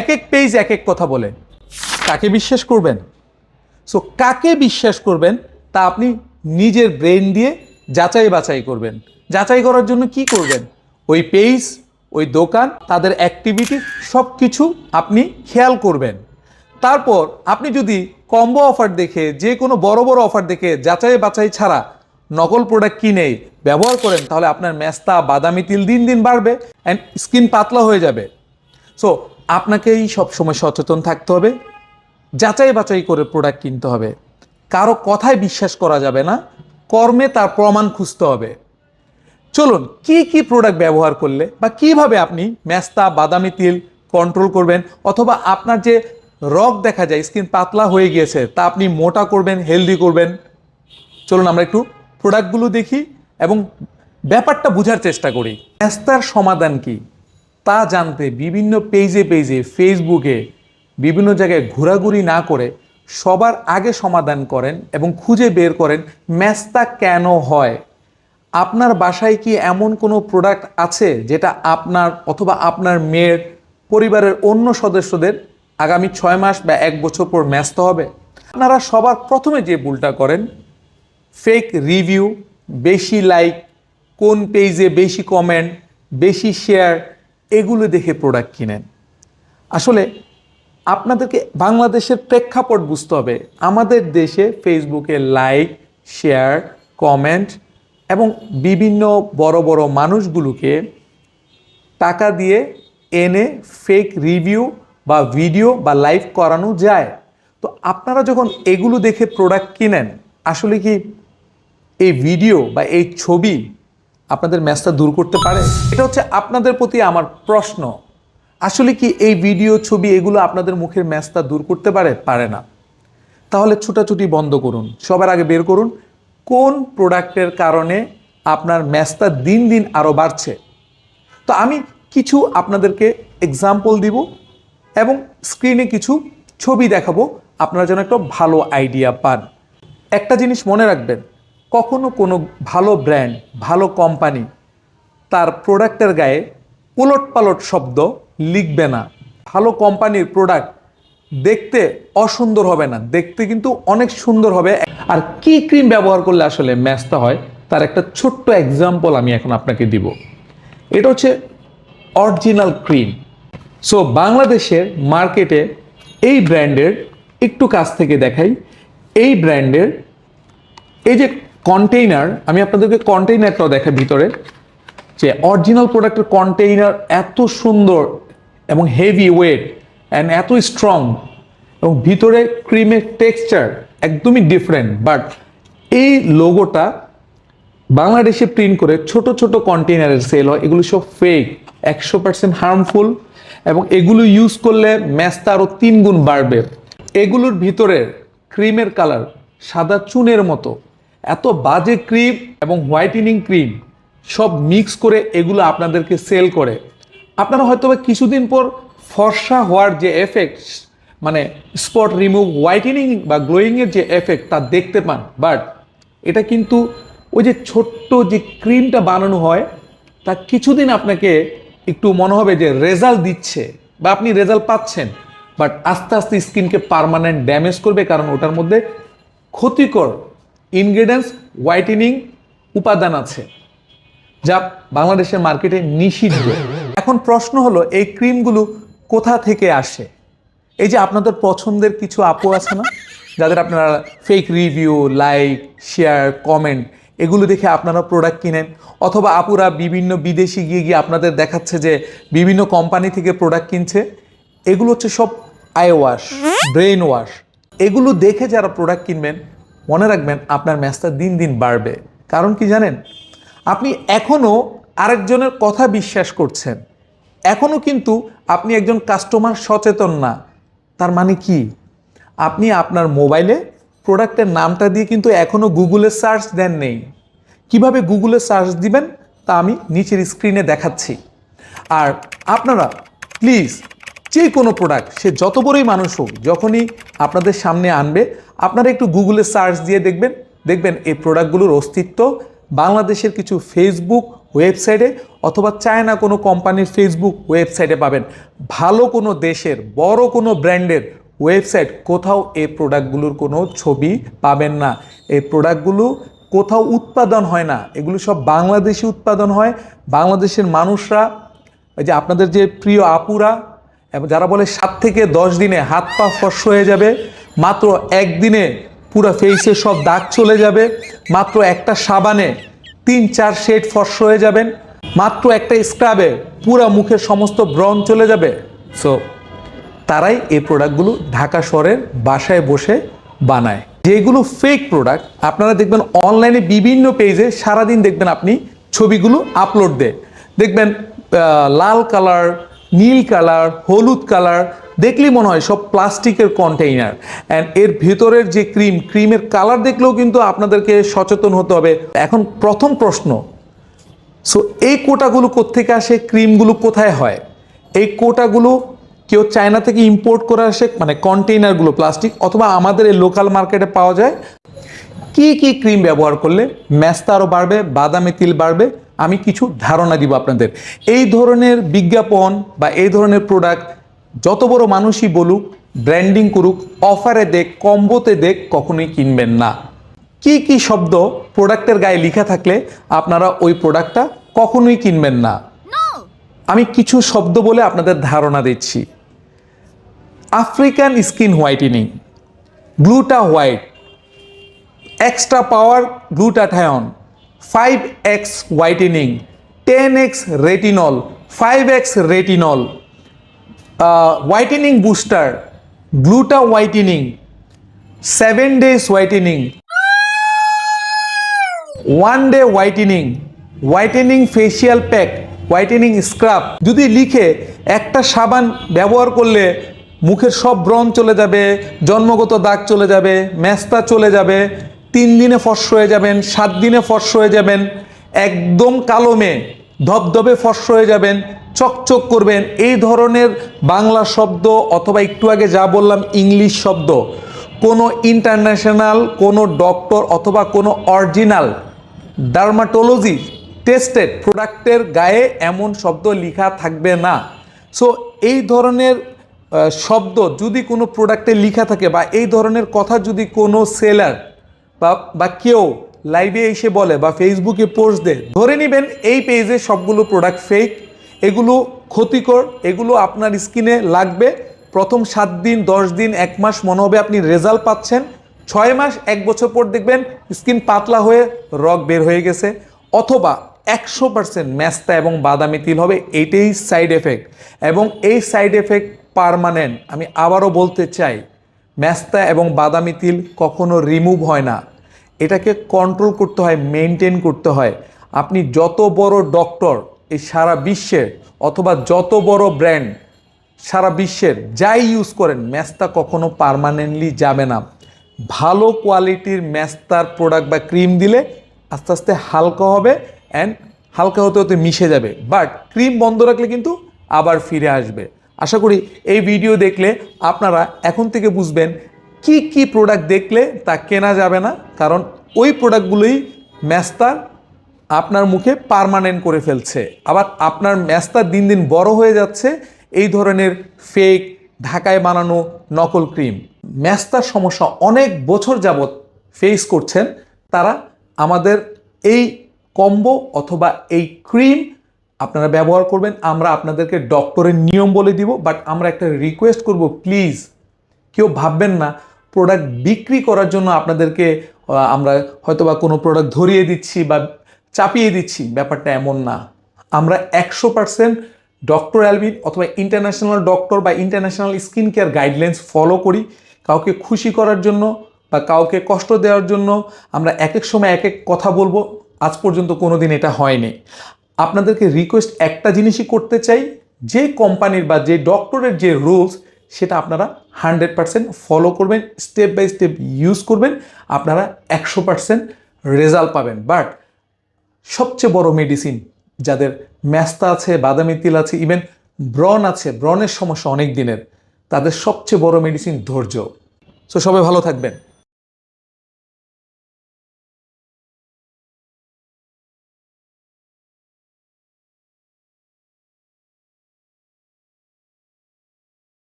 এক এক পেজ এক এক কথা বলে কাকে বিশ্বাস করবেন? সো কাকে বিশ্বাস করবেন? তা আপনি নিজের ব্রেন দিয়ে যাচাই বাছাই করবেন। যাচাই করার জন্য কি করবেন? ওই পেজ ওই দোকান, তাদের অ্যাক্টিভিটি সব কিছু আপনি খেয়াল করবেন। তারপর আপনি যদি কম্বো অফার দেখে, যে কোনো বড় বড় অফার দেখে যাচাই বাছাই ছাড়া নকল প্রোডাক্ট কিনে ব্যবহার করেন, তাহলে আপনার মেস্তা, বাদামি তিল দিন দিন বাড়বে অ্যান্ড স্কিন পাতলা হয়ে যাবে। সো আপনাকেই সবসময় সচেতন থাকতে হবে, যাচাই বাছাই করে প্রোডাক্ট কিনতে হবে। কারও কথায় বিশ্বাস করা যাবে না, কর্মে তার প্রমাণ খুঁজতে হবে। চলুন, কি কি প্রোডাক্ট ব্যবহার করলে বা কীভাবে আপনি মেস্তা, বাদামি তিল কন্ট্রোল করবেন অথবা আপনার যে রগ দেখা যায় স্কিন পাতলা হয়ে গিয়েছে, তা আপনি মোটা করবেন হেলদি করবেন। চলুন আমরা একটু প্রোডাক্টগুলো দেখি এবং ব্যাপারটা বোঝার চেষ্টা করি। মেস্তার সমাধান কি? তা জানতে বিভিন্ন পেজে পেজে ফেসবুকে বিভিন্ন জায়গায় ঘোরাঘুরি না করে সবার আগে সমাধান করেন এবং খুঁজে বের করেন মেস্তা কেন হয়? আপনার বাসায় কি এমন কোনো প্রোডাক্ট আছে যেটা আপনার অথবা আপনার মেয়ের পরিবারের অন্য সদস্যদের আগামী ছয় মাস বা এক বছর পর ম্যাস্ত হবে? আপনারা সবার প্রথমে যে ভুলটা করেন ফেক রিভিউ বেশি লাইক কোন পেজে বেশি কমেন্ট বেশি শেয়ার এগুলো দেখে প্রোডাক্ট কিনেন। আসলে আপনাদেরকে বাংলাদেশের প্রেক্ষাপট বুঝতে হবে। আমাদের দেশে ফেসবুকে লাইক শেয়ার কমেন্ট এবং বিভিন্ন বড় বড় মানুষগুলোকে টাকা দিয়ে এনে ফেক রিভিউ বা ভিডিও বা লাইভ করানো যায়। তো আপনারা যখন এগুলো দেখে প্রোডাক্ট কিনেন, আসলে কি এই ভিডিও বা এই ছবি আপনাদের ম্যাচটা দূর করতে পারে? এটা হচ্ছে আপনাদের প্রতি আমার প্রশ্ন। আসলে কি এই ভিডিও, ছবি এগুলো আপনাদের মুখের ম্যাচটা দূর করতে পারে? পারে না। তাহলে ছুটাছুটি বন্ধ করুন। সবার আগে বের করুন, কোন প্রোডাক্টের কারণে আপনার ম্যাচটা দিন দিন আরও বাড়ছে? তো আমি কিছু আপনাদেরকে এক্সাম্পল দিব এবং স্ক্রিনে কিছু ছবি দেখাবো। আপনারা যেন একটা ভালো আইডিয়া পান। একটা জিনিস মনে রাখবেন কখনো কোনো ভালো ব্র্যান্ড, ভালো কোম্পানি তার প্রোডাক্টের গায়ে উলট পালট শব্দ লিখবে না। ভালো কোম্পানির প্রোডাক্ট দেখতে অসুন্দর হবে না, দেখতে কিন্তু অনেক সুন্দর হবে। আর কি ক্রিম ব্যবহার করলে আসলে ম্যাচটা হয়, তার একটা ছোট্ট এক্সাম্পল আমি এখন আপনাকে দিব। এটা হচ্ছে অরিজিনাল ক্রিম সো বাংলাদেশের মার্কেটে এই ব্র্যান্ডের একটু কাছ থেকে দেখাই। এই ব্র্যান্ডের এই যে কন্টেইনার আমি আপনাদেরকে কন্টেইনারটাও দেখাই ভিতরে, যে অরিজিনাল প্রোডাক্টের কন্টেইনার এত সুন্দর এবং হেভি ওয়েট অ্যান্ড এত স্ট্রং এবং ভিতরে ক্রিমের টেক্সচার একদমই ডিফারেন্ট বাট এই লোগোটা বাংলাদেশে প্রিন্ট করে ছোট ছোট কন্টেইনারের সেল হয়, এগুলো সব ফেক একশো পার্সেন্ট হার্মফুল এবং এগুলো ইউজ করলে ম্যাচটা আরও তিন গুণ বাড়বে। এগুলোর ভিতরে ক্রিমের কালার সাদা চুনের মতো এত বাজে ক্রিম এবং হোয়াইটেনিং ক্রিম সব মিক্স করে এগুলো আপনাদেরকে সেল করে। আপনারা হয়তো কিছুদিন পর ফর্সা হওয়ার যে এফেক্ট মানে স্পট রিমুভ হোয়াইটেনিং বা গ্লোয়িংয়ের যে এফেক্ট তা দেখতে পান, বাট এটা কিন্তু ওই যে ছোট্ট যে ক্রিমটা বানানো হয়, তা কিছুদিন আপনাকে একটু মনে হবে যে রেজাল্ট দিচ্ছে বা আপনি রেজাল্ট পাচ্ছেন, বাট আস্তে আস্তে স্কিনকে পারমানেন্ট ড্যামেজ করবে কারণ ওটার মধ্যে ক্ষতিকর ইনগ্রেডিয়েন্টস হোয়াইটেনিং উপাদান আছে, যা বাংলাদেশের মার্কেটে নিষিদ্ধ। এখন প্রশ্ন হলো, এই ক্রিমগুলো কোথা থেকে আসে? এই যে আপনাদের পছন্দের কিছু আপু আছে না, যাদের আপনারা fake review like share comment এগুলো দেখে আপনারা প্রোডাক্ট কিনেন, অথবা আপুরা বিভিন্ন বিদেশি গিয়ে গিয়ে আপনাদের দেখাচ্ছে যে বিভিন্ন কোম্পানি থেকে প্রোডাক্ট কিনছে, এগুলো হচ্ছে সব আই ওয়াশ ব্রেন ওয়াশ এগুলো দেখে যারা প্রোডাক্ট কিনবেন মনে রাখবেন আপনার ম্যাচটা দিন দিন বাড়বে। কারণ কি জানেন? আপনি এখনও আরেকজনের কথা বিশ্বাস করছেন। এখনও কিন্তু আপনি একজন কাস্টমার সচেতন না। তার মানে কি? আপনি আপনার মোবাইলে প্রোডাক্টের নামটা দিয়ে কিন্তু এখনও গুগলে সার্চ দেন নেই। কীভাবে গুগলে সার্চ দিবেন? তা আমি নিচের স্ক্রিনে দেখাচ্ছি। আর আপনারা প্লিজ যে কোনো প্রোডাক্ট সে যত বড়ই মানুষ হোক, যখনই আপনাদের সামনে আনবে, আপনারা একটু গুগলে সার্চ দিয়ে দেখবেন। দেখবেন এই প্রোডাক্টগুলোর অস্তিত্ব বাংলাদেশের কিছু ফেসবুক ওয়েবসাইটে অথবা চায়না কোনো কোম্পানির ফেসবুক ওয়েবসাইটে পাবেন। ভালো কোনো দেশের, বড় কোনো ব্র্যান্ডের ওয়েবসাইট কোথাও এই প্রোডাক্টগুলোর কোনো ছবি পাবেন না। এই প্রোডাক্টগুলো কোথাও উৎপাদন হয় না। এগুলো সব বাংলাদেশি উৎপাদন হয়। বাংলাদেশের মানুষরা ওই যে আপনাদের যে প্রিয় আপুরা এবং যারা বলে সাত থেকে দশ দিনে হাত পা ফর্স হয়ে যাবে, মাত্র একদিনে পুরো ফেসে সব দাগ চলে যাবে, মাত্র একটা সাবানে তিন চার শেড ফর্স হয়ে যাবেন, মাত্র একটা স্ক্রাবে পুরা মুখের সমস্ত ব্রণ চলে যাবে। সো তারাই এই প্রোডাক্টগুলো ঢাকা শহরের বাসায় বসে বানায়। যেগুলো ফেক প্রোডাক্ট আপনারা দেখবেন অনলাইনে বিভিন্ন পেজে সারাদিন দেখবেন আপনি ছবিগুলো আপলোড দেয়। দেখবেন লাল কালার নীল কালার, হলুদ কালার, দেখলেই মনে হয় সব প্লাস্টিকের কন্টেইনার অ্যান্ড এর ভেতরের যে ক্রিম ক্রিমের কালার দেখলেও কিন্তু আপনাদেরকে সচেতন হতে হবে। এখন প্রথম প্রশ্ন সো এই কোটাগুলো কোত্থেকে আসে ক্রিমগুলো কোথায় হয়? এই কোটাগুলো কেউ চায়না থেকে ইম্পোর্ট করে আসে মানে কন্টেইনারগুলো প্লাস্টিক অথবা আমাদের এই লোকাল মার্কেটে পাওয়া যায়? কি কি ক্রিম ব্যবহার করলে ম্যাস্তা আরও বাড়বে, বাদামি তিল বাড়বে আমি কিছু ধারণা দিব আপনাদের। এই ধরনের বিজ্ঞাপন বা এই ধরনের প্রোডাক্ট যত বড় মানুষই বলুক ব্র্যান্ডিং করুক অফারে দেখ কম্বোতে দেখ কখনোই কিনবেন না। কি কি শব্দ প্রোডাক্টের গায়ে লেখা থাকলে আপনারা ওই প্রোডাক্টটা কখনোই কিনবেন না। আমি কিছু শব্দ বলে আপনাদের ধারণা দিচ্ছি। African skin whitening gluta white extra power glutathione five X whitening ten X retinol five X retinol whitening booster gluta whitening seven days whitening one day whitening whitening facial pack whitening scrub যদি লিখে একটা সাবান ব্যবহার করলে মুখের সব ব্রণ চলে যাবে, জন্মগত দাগ চলে যাবে, মেস্তা চলে যাবে তিন দিনে ফর্স হয়ে যাবেন, সাত দিনে ফর্স হয়ে যাবেন, একদম কালো মেয়ে ধবধবে ফর্স হয়ে যাবেন, চকচক করবেন। এই ধরনের বাংলা শব্দ অথবা একটু আগে যা বললাম ইংলিশ শব্দ, কোনো ইন্টারন্যাশনাল, কোনো ডক্টর অথবা কোনো অরিজিনাল, ডার্মাটোলজি টেস্টেড প্রোডাক্টের গায়ে এমন শব্দ লেখা থাকবে না। সো এই ধরনের শব্দ যদি কোনো প্রোডাক্টে লেখা থাকে বা এই ধরনের কথা যদি কোনো সেলার বা বা কেউ লাইভে এসে বলে বা ফেসবুকে পোস্ট দেয়, ধরে নেবেন এই পেজে সবগুলো প্রোডাক্ট ফেক এগুলো ক্ষতিকর, এগুলো আপনার স্কিনে লাগবে। প্রথম সাত দিন, দশ দিন, এক মাস মনে হবে আপনি রেজাল্ট পাচ্ছেন। ছয় মাস, এক বছর পর দেখবেন স্কিন পাতলা হয়ে রগ বের হয়ে গেছে। অথবা একশো পার্সেন্ট ম্যাস্তা এবং বাদামি তিল হবে, এটাই সাইড এফেক্ট এবং এই সাইড এফেক্ট পারমানেন্ট আমি আবারও বলতে চাই ম্যাস্তা এবং বাদামি তিল কখনো রিমুভ হয় না। এটাকে কন্ট্রোল করতে হয় মেনটেন করতে হয়। আপনি যত বড় ডক্টর এই সারা বিশ্বের অথবা যত বড় ব্র্যান্ড সারা বিশ্বের যাই ইউজ করেন ম্যাস্তা কখনো পারমানেন্টলি যাবে না। ভালো কোয়ালিটির ম্যাস্তার প্রোডাক্ট বা ক্রিম দিলে আস্তে আস্তে হালকা হবে অ্যান্ড হালকা হতে হতে মিশে যাবে। বাট ক্রিম বন্ধ রাখলে কিন্তু আবার ফিরে আসবে। আশা করি এই ভিডিও দেখলে আপনারা এখন থেকে বুঝবেন কি কি প্রোডাক্ট দেখলে তা কেনা যাবে না, কারণ ওই প্রোডাক্টগুলোই ম্যাস্তার আপনার মুখে পার্মানেন্ট করে ফেলছে। আবার আপনার ম্যাস্তা দিন দিন বড় হয়ে যাচ্ছে, এই ধরনের ফেক ঢাকায় বানানো নকল ক্রিম ম্যাস্তার সমস্যা অনেক বছর যাবৎ ফেস করছেন তারা। আমাদের এই কম্বো অথবা এই ক্রিম আপনারা ব্যবহার করবেন, আমরা আপনাদেরকে ডক্টরের নিয়ম বলে দিব বাট আমরা একটা রিকোয়েস্ট করব প্লিজ কেউ ভাববেন না প্রোডাক্ট বিক্রি করার জন্য আপনাদেরকে আমরা হয়তোবা কোনো প্রোডাক্ট ধরিয়ে দিচ্ছি বা চাপিয়ে দিচ্ছি, ব্যাপারটা এমন না। আমরা একশো পার্সেন্ট ডক্টর অ্যালবিন অথবা ইন্টারন্যাশনাল ডক্টর বা international skin care guidelines follow করি, কাউকে খুশি করার জন্য বা কাউকে কষ্ট দেওয়ার জন্য আমরা এক এক সময় এক এক কথা বলব, আজ পর্যন্ত কোনো দিন এটা হয়নি। আপনাদেরকে রিকোয়েস্ট একটা জিনিসই করতে চাই, যে কোম্পানির বা যে ডক্টরের যে রুলস সেটা আপনারা হান্ড্রেড পার্সেন্ট ফলো করবেন স্টেপ বাই স্টেপ ইউজ করবেন, আপনারা একশো পার্সেন্ট রেজাল্ট পাবেন। বাট সবচেয়ে বড় মেডিসিন যাদের ম্যাস্তা আছে, বাদামি তিল আছে ইভেন ব্রন আছে ব্রনের সমস্যা অনেক দিনের, তাদের সবচেয়ে বড় মেডিসিন ধৈর্য। সো সবাই ভালো থাকবেন।